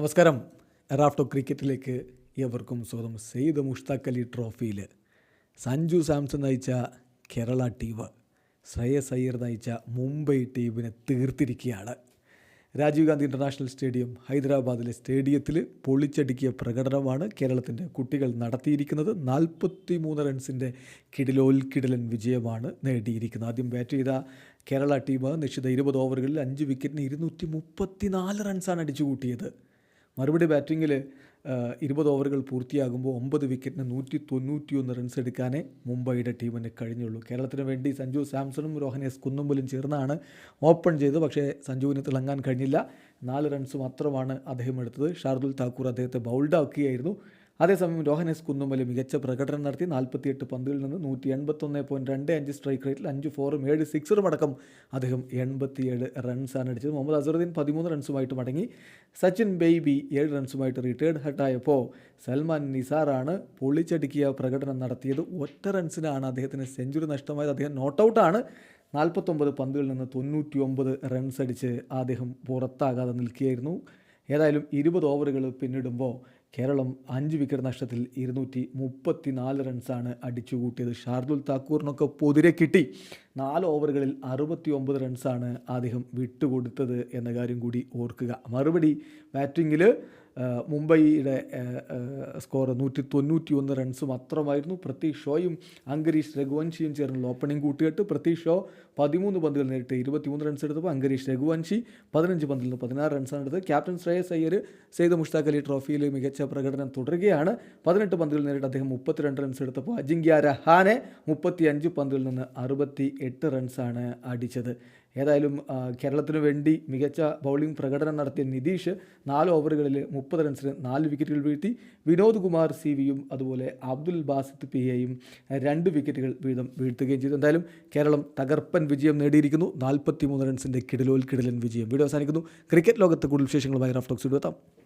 നമസ്കാരം. റാഫ്റ്റോ ക്രിക്കറ്റിലേക്ക് ഏവർക്കും സ്വാഗതം. സെയ്ദ് മുഷ്താഖ് അലി ട്രോഫിയിൽ സഞ്ജു സാംസൺ നയിച്ച കേരള ടീം ശ്രേയസ് അയ്യർ നയിച്ച മുംബൈ ടീമിനെ തീർത്തിരിക്കുകയാണ്. രാജീവ് ഗാന്ധി ഇന്റർനാഷണൽ സ്റ്റേഡിയം ഹൈദരാബാദിലെ സ്റ്റേഡിയത്തിൽ പൊളിച്ചടുക്കിയ പ്രകടനമാണ് കേരളത്തിന്റെ കുട്ടികൾ നടത്തിയിരിക്കുന്നത്. നാൽപ്പത്തി മൂന്ന് റൺസിന്റെ കിടിലോൽക്കിടലൻ വിജയമാണ് നേടിയിരിക്കുന്നത്. ആദ്യം ബാറ്റ് ചെയ്ത കേരള ടീം നിശ്ചിത ഇരുപത് ഓവറുകളിൽ അഞ്ച് വിക്കറ്റിന് ഇരുന്നൂറ്റി മുപ്പത്തി നാല് റൺസാണ് അടിച്ചു കൂട്ടിയത് മറുപടി ബാറ്റിങ്ങിൽ ഇരുപത് ഓവറുകൾ പൂർത്തിയാകുമ്പോൾ ഒമ്പത് വിക്കറ്റിന് നൂറ്റി തൊണ്ണൂറ്റിയൊന്ന് റൺസ് എടുക്കാനേ മുംബൈയുടെ ടീമിന് കഴിഞ്ഞുള്ളൂ. കേരളത്തിന് വേണ്ടി സഞ്ജു സാംസണും രോഹൻ എസ് കുന്നുമ്പലും ചേർന്നാണ് ഓപ്പൺ ചെയ്തത്. പക്ഷേ സഞ്ജുവിന് തിളങ്ങാൻ കഴിഞ്ഞില്ല. നാല് റൺസ് മാത്രമാണ് അദ്ദേഹം എടുത്തത്. ഷാർദുൽ താക്കൂർ അദ്ദേഹത്തെ ബൗൾഡാക്കുകയായിരുന്നു. അതേസമയം രോഹനേസ് കുന്നുമല മികച്ച പ്രകടനം നടത്തി നാൽപ്പത്തിയെട്ട് പന്തുകളിൽ നിന്ന് നൂറ്റി എൺപത്തൊന്ന് പോയിന്റ് രണ്ട് അഞ്ച് സ്ട്രൈക്ക് റേറ്റിൽ അഞ്ച് ഫോറും ഏഴ് സിക്സറും അടക്കം അദ്ദേഹം എൺപത്തിയേഴ് റൺസാണ് അടിച്ചത്. മുഹമ്മദ് അസറുദ്ദീൻ പതിമൂന്ന് റൺസുമായിട്ട് മടങ്ങി സച്ചിൻ ബേബി ഏഴ് റൺസുമായിട്ട് റിട്ടയർഡ് ഹട്ടായപ്പോൾ സൽമാൻ നിസാറാണ് പൊളിച്ചടുക്കിയ പ്രകടനം നടത്തിയത്. ഒറ്റ റൺസിനാണ് അദ്ദേഹത്തിന് സെഞ്ചുറി നഷ്ടമായത്. അദ്ദേഹം നോട്ട് ഔട്ടാണ് നാൽപ്പത്തൊമ്പത് പന്തുകളിൽ നിന്ന് തൊണ്ണൂറ്റി ഒമ്പത് റൺസ് അടിച്ച് അദ്ദേഹം പുറത്താകാതെ നിൽക്കുകയായിരുന്നു. ഏതായാലും ഇരുപത് ഓവറുകൾ പിന്നിടുമ്പോൾ കേരളം അഞ്ച് വിക്കറ്റ് നഷ്ടത്തിൽ ഇരുന്നൂറ്റി മുപ്പത്തി നാല് റൺസാണ് അടിച്ചുകൂട്ടിയത്. ഷാർദുൽ താക്കൂറിനൊക്കെ പൊതിരെ കിട്ടി. നാല് ഓവറുകളിൽ അറുപത്തി ഒമ്പത് റൺസാണ് അദ്ദേഹം വിട്ടുകൊടുത്തത് എന്ന കാര്യം കൂടി ഓർക്കുക. മറുപടി ബാറ്റിങ്ങിൽ മുംബൈയുടെ സ്കോർ നൂറ്റി തൊണ്ണൂറ്റി ഒന്ന് റൺസ് മാത്രമായിരുന്നു പ്രതീഷ് ഷോയും അങ്കരീഷ് രഘുവൻഷിയും ചേർന്നുള്ള ഓപ്പണിംഗ് കൂട്ടുകെട്ട് പ്രതീഷ് ഷോ പതിമൂന്ന് പന്തുകൾ നേരിട്ട് ഇരുപത്തിമൂന്ന് റൺസ് എടുത്തപ്പോൾ അങ്കരീഷ് രഘുവൻഷി പതിനഞ്ച് പന്തിൽ നിന്ന് പതിനാറ് റൺസാണ് എടുത്തത്. ക്യാപ്റ്റൻ ശ്രേയസ് അയ്യർ സെയ്ദ് മുഷ്താഖ് അലി ട്രോഫിയിൽ മികച്ച പ്രകടനം തുടരുകയാണ്. പതിനെട്ട് പന്തുകൾ നേരിട്ട് അദ്ദേഹം മുപ്പത്തിരണ്ട് റൺസ് എടുത്തപ്പോൾ അജിങ്ക്യ രഹാനെ മുപ്പത്തി അഞ്ച് നിന്ന് അറുപത്തി എട്ട് റൺസാണ് അടിച്ചത്. ഏതായാലും കേരളത്തിന് വേണ്ടി മികച്ച ബൗളിംഗ് പ്രകടനം നടത്തിയ നിതീഷ് നാല് ഓവറുകളിൽ മുപ്പത് റൺസിന് നാല് വിക്കറ്റുകൾ വീഴ്ത്തി. വിനോദ് കുമാർ സി വിയും അതുപോലെ അബ്ദുൽ ബാസിത് പി എയും രണ്ട് വിക്കറ്റുകൾ വീതം വീഴ്ത്തുകയും ചെയ്തു. എന്തായാലും കേരളം തകർപ്പൻ വിജയം നേടിയിരിക്കുന്നു. നാൽപ്പത്തി മൂന്ന് റൺസിന്റെ കിടിലോൽ കിടിലൻ വിജയം. വീഡിയോ അവസാനിക്കുന്നു. ക്രിക്കറ്റ് ലോകത്ത് കൂടുതൽ വിശേഷങ്ങളുമായി റഫ്റ്റോക്സ് എത്താം.